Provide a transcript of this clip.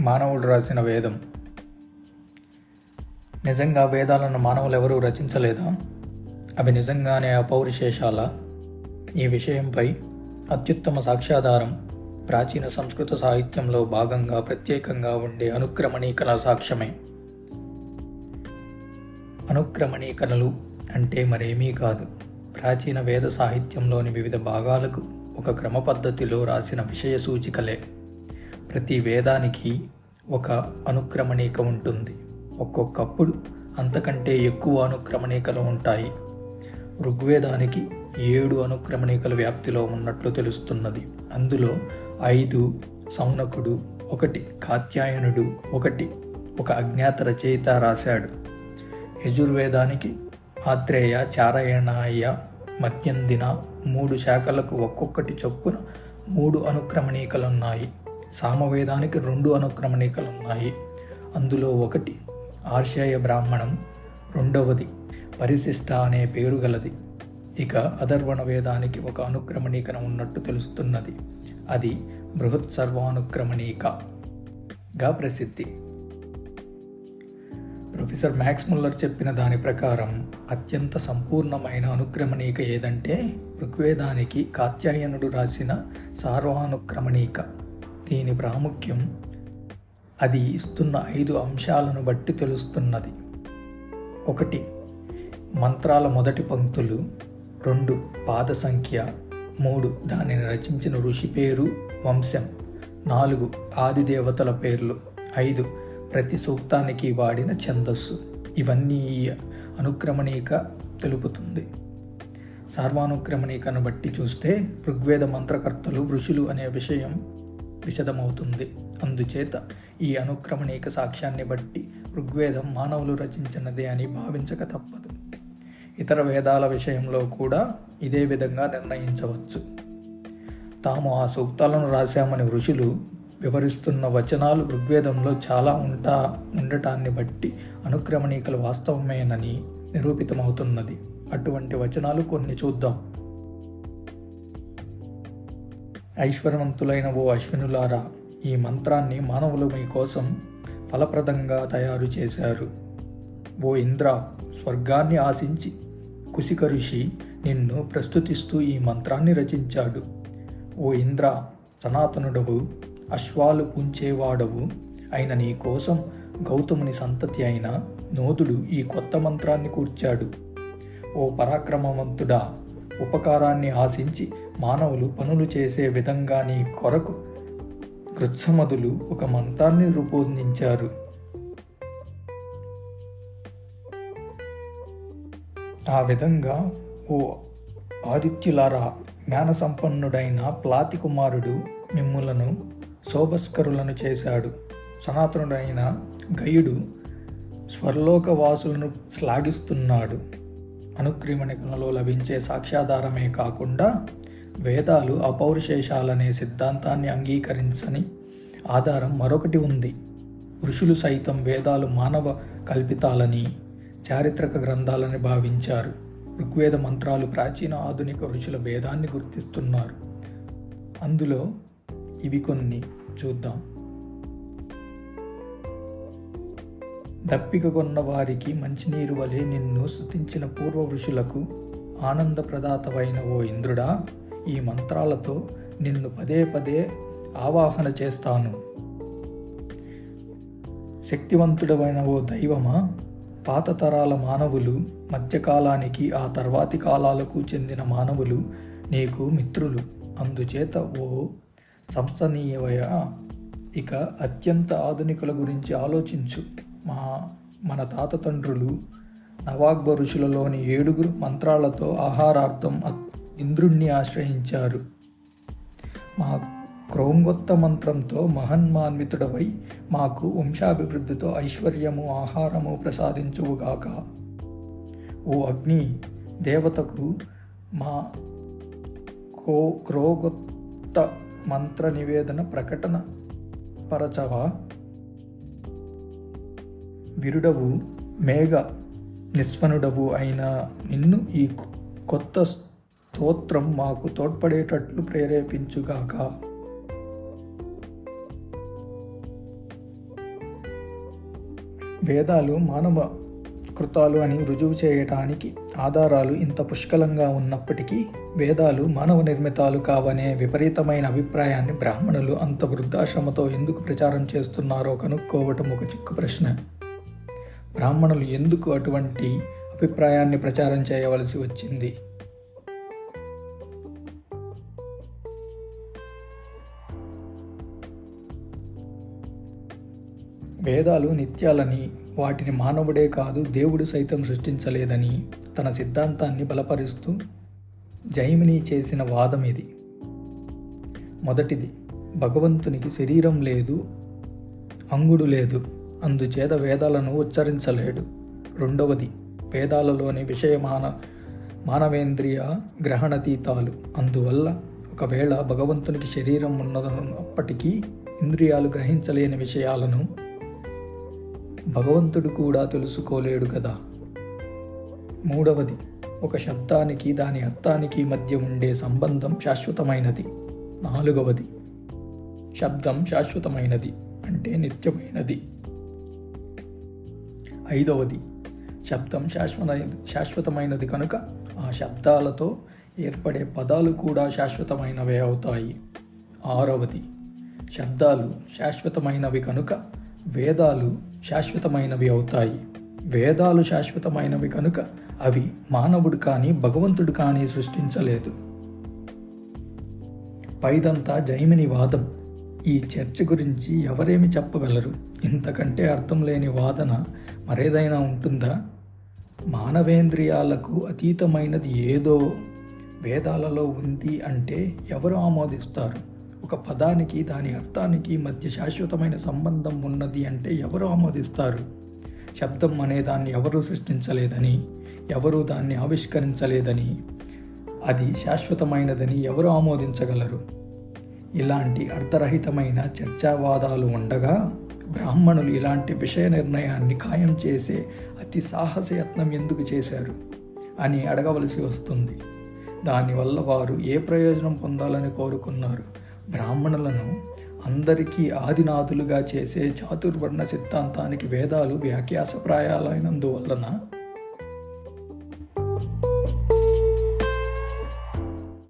మానవుడు రాసిన వేదం. నిజంగా వేదాలను మానవులు ఎవరూ రచించలేదా? అవి నిజంగానే అపౌరుశేషాల ఈ విషయంపై అత్యుత్తమ సాక్ష్యాధారం ప్రాచీన సంస్కృత సాహిత్యంలో భాగంగా ప్రత్యేకంగా ఉండే అనుక్రమణీకరణ సాక్ష్యమే. అనుక్రమణీకరణలు అంటే మరేమీ కాదు. ప్రాచీన వేద సాహిత్యంలోని వివిధ భాగాలకు ఒక క్రమ పద్ధతిలో రాసిన విషయ సూచికలే ప్రతి వేదానికి ఒక అనుక్రమణిక ఉంటుంది. ఒక్కొక్కప్పుడు అంతకంటే ఎక్కువ అనుక్రమణికలు ఉంటాయి. ఋగ్వేదానికి ఏడు అనుక్రమణికల వ్యాప్తిలో ఉన్నట్లు తెలుస్తున్నది. అందులో ఐదు సౌనకుడు ఒకటి కాత్యాయనుడు ఒకటి ఒక అజ్ఞాత రచయిత రాశాడు. యజుర్వేదానికి ఆత్రేయ చారాయణాయ మధ్యందిన మూడు శాఖలకు ఒక్కొక్కటి చొప్పున మూడు అనుక్రమణీకలున్నాయి. సామవేదానికి రెండు అనుక్రమణికలున్నాయి అందులో ఒకటి ఆర్షేయ బ్రాహ్మణం రెండవది పరిశిష్ట అనే పేరు గలది. ఇక అధర్వణ వేదానికి ఒక అనుక్రమణీకన ఉన్నట్టు తెలుస్తున్నది. అది బృహత్ సర్వానుక్రమణీకగా ప్రసిద్ధి. ప్రొఫెసర్ మ్యాక్స్ ముల్లర్ చెప్పిన దాని ప్రకారం అత్యంత సంపూర్ణమైన అనుక్రమణీక ఏదంటే ఋగ్వేదానికి కాత్యాయనుడు రాసిన సార్వానుక్రమణీక దీని ప్రాముఖ్యం అది ఇస్తున్న ఐదు అంశాలను బట్టి తెలుస్తున్నది. ఒకటి మంత్రాల మొదటి పంక్తులు. రెండు పాద సంఖ్య మూడు దానిని రచించిన ఋషి పేరు వంశం. నాలుగు ఆది దేవతల పేర్లు. ఐదు ప్రతి సూక్తానికి వాడిన ఛందస్సు. ఇవన్నీ అనుక్రమణీక తెలుపుతుంది. సార్వానుక్రమణీకను బట్టి చూస్తే ఋగ్వేద మంత్రకర్తలు ఋషులు అనే విషయం విశదమవుతుంది. అందుచేత ఈ అనుక్రమణీక సాక్ష్యాన్ని బట్టి ఋగ్వేదం మానవులు రచించినదే అని భావించక తప్పదు. ఇతర వేదాల విషయంలో కూడా ఇదే విధంగా నిర్ణయించవచ్చు. తాము ఆ సూక్తాలను రాశామని ఋషులు వివరిస్తున్న వచనాలు ఋగ్వేదంలో చాలా ఉంటా ఉండటాన్ని బట్టి అనుక్రమణీకలు వాస్తవమేనని నిరూపితమవుతున్నది. అటువంటి వచనాలు కొన్ని చూద్దాం. ఐశ్వర్యవంతులైన ఓ అశ్వినులారా ఈ మంత్రాన్ని మానవులు మీకోసం ఫలప్రదంగా తయారు చేశారు. ఓ ఇంద్ర స్వర్గాన్ని ఆశించి కుశిక ఋషి నిన్ను ప్రస్తుతిస్తూ ఈ మంత్రాన్ని రచించాడు. ఓ ఇంద్ర సనాతనుడవు అశ్వాలు పుంచేవాడవు అయిన నీ కోసం గౌతముని సంతతి అయిన నోదుడు ఈ కొత్త మంత్రాన్ని కూర్చాడు. ఓ పరాక్రమవంతుడా ఉపకారాన్ని ఆశించి మానవులు పనులు చేసే విధంగా నీ కొరకు కృత్సమదులు ఒక మంత్రాన్ని రూపొందించారు. ఆ విధంగా ఓ ఆదిత్యులారా జ్ఞాన సంపన్నుడైన ప్లాతి కుమారుడు మిమ్ములను శోభస్కరులను చేశాడు. సనాతనుడైన గయుడు స్వర్లోకవాసులను శ్లాఘిస్తున్నాడు. అనుక్రమణికలలో లభించే సాక్ష్యాధారమే కాకుండా వేదాలు అపౌరుషేషాలనే సిద్ధాంతాన్ని అంగీకరించని ఆధారం మరొకటి ఉంది. ఋషులు సైతం వేదాలు మానవ కల్పితాలని చారిత్రక గ్రంథాలని భావించారు. ఋగ్వేద మంత్రాలు ప్రాచీన ఆధునిక ఋషుల భేదాన్ని గుర్తిస్తున్నారు. అందులో ఇవి కొన్ని. చూద్దాం. దప్పిక కొన్న వారికి మంచినీరు వలె నిన్ను స్తుతించిన పూర్వ ఋషులకు ఆనందప్రదాతవైన ఓ ఇంద్రుడా ఈ మంత్రాలతో నిన్ను పదే పదే ఆవాహన చేస్తాను. శక్తివంతుడమైన ఓ దైవమా పాత తరాల మానవులు మధ్యకాలానికి ఆ తర్వాతి కాలాలకు చెందిన మానవులు నీకు మిత్రులు. అందుచేత ఓ సంస్థనీయవయ ఇక అత్యంత ఆధునికుల గురించి ఆలోచించు. మా మన తాత తండ్రులు నవాగ్బ ఋషులలోని ఏడుగురు మంత్రాలతో ఆహారార్థం ఇంద్రుణ్ణి ఆశ్రయించారు. మా క్రోంగొత్త మంత్రంతో మహన్మాన్వితుడవై మాకు వంశాభివృద్ధితో ఐశ్వర్యము ఆహారము ప్రసాదించువుగాక ఓ అగ్ని దేవతకు మా కో క్రోగొత్త మంత్ర నివేదన ప్రకటన పరచవా? విరుడవు మేఘ నిస్వనుడవు అయిన నిన్ను ఈ కొత్త స్తోత్రం మాకు తోడ్పడేటట్లు ప్రేరేపించుగాక. వేదాలు మానవ కృతాలు అని రుజువు చేయటానికి ఆధారాలు ఇంత పుష్కలంగా ఉన్నప్పటికీ వేదాలు మానవ నిర్మితాలు కావనే విపరీతమైన అభిప్రాయాన్ని బ్రాహ్మణులు అంత వృద్ధాశ్రమతో ఎందుకు ప్రచారం చేస్తున్నారో కనుక్కోవటం ఒక చిక్కు ప్రశ్న. బ్రాహ్మణులు ఎందుకు అటువంటి అభిప్రాయాన్ని ప్రచారం చేయవలసి వచ్చింది? వేదాలు నిత్యాలని వాటిని మానవుడే కాదు దేవుడు సైతం సృష్టించలేదని తన సిద్ధాంతాన్ని బలపరుస్తూ జైమిని చేసిన వాదం ఇది. మొదటిది భగవంతునికి శరీరం లేదు అంగుడు లేదు. అందుచేత వేదాలను ఉచ్చరించలేడు. రెండవది వేదాలలోని విషయమాన మానవేంద్రియ గ్రహణతీతాలు. అందువల్ల ఒకవేళ భగవంతునికి శరీరం ఉన్నదన్నప్పటికీ ఇంద్రియాలు గ్రహించలేని విషయాలను భగవంతుడు కూడా తెలుసుకోలేడు కదా. మూడవది ఒక శబ్దానికి దాని అర్థానికి మధ్య ఉండే సంబంధం శాశ్వతమైనది. నాలుగవది శబ్దం శాశ్వతమైనది అంటే నిత్యమైనది. ఐదవది శబ్దం శాశ్వత శాశ్వతమైనది కనుక ఆ శబ్దాలతో ఏర్పడే పదాలు కూడా శాశ్వతమైనవే అవుతాయి. ఆరవది శబ్దాలు శాశ్వతమైనవి కనుక వేదాలు శాశ్వతమైనవి అవుతాయి. వేదాలు శాశ్వతమైనవి కనుక అవి మానవుడు కానీ భగవంతుడు కానీ సృష్టించలేదు. పైదంతా జైమిని వాదం. ఈ చర్చ గురించి ఎవరేమి చెప్పగలరు? ఇంతకంటే అర్థం లేని వాదన మరేదైనా ఉంటుందా? మానవేంద్రియాలకు అతీతమైనది ఏదో వేదాలలో ఉంది అంటే ఎవరు ఆమోదిస్తారు? ఒక పదానికి దాని అర్థానికి మధ్య శాశ్వతమైన సంబంధం ఉన్నది అంటే ఎవరు ఆమోదిస్తారు? శబ్దం అనే దాన్ని ఎవరూ సృష్టించలేదని ఎవరూ దాన్ని ఆవిష్కరించలేదని అది శాశ్వతమైనదని ఎవరు ఆమోదించగలరు? ఇలాంటి అర్థరహితమైన చర్చావాదాలు ఉండగా బ్రాహ్మణులు ఇలాంటి విషయ నిర్ణయాన్ని ఖాయం చేసే అతి సాహసయత్నం ఎందుకు చేశారు అని అడగవలసి వస్తుంది. దానివల్ల వారు ఏ ప్రయోజనం పొందాలని కోరుకున్నారు? బ్రాహ్మణులను అందరికీ ఆదినాథులుగా చేసే చాతుర్వర్ణ సిద్ధాంతానికి వేదాలు వ్యాఖ్యాసప్రాయాలైనందువలన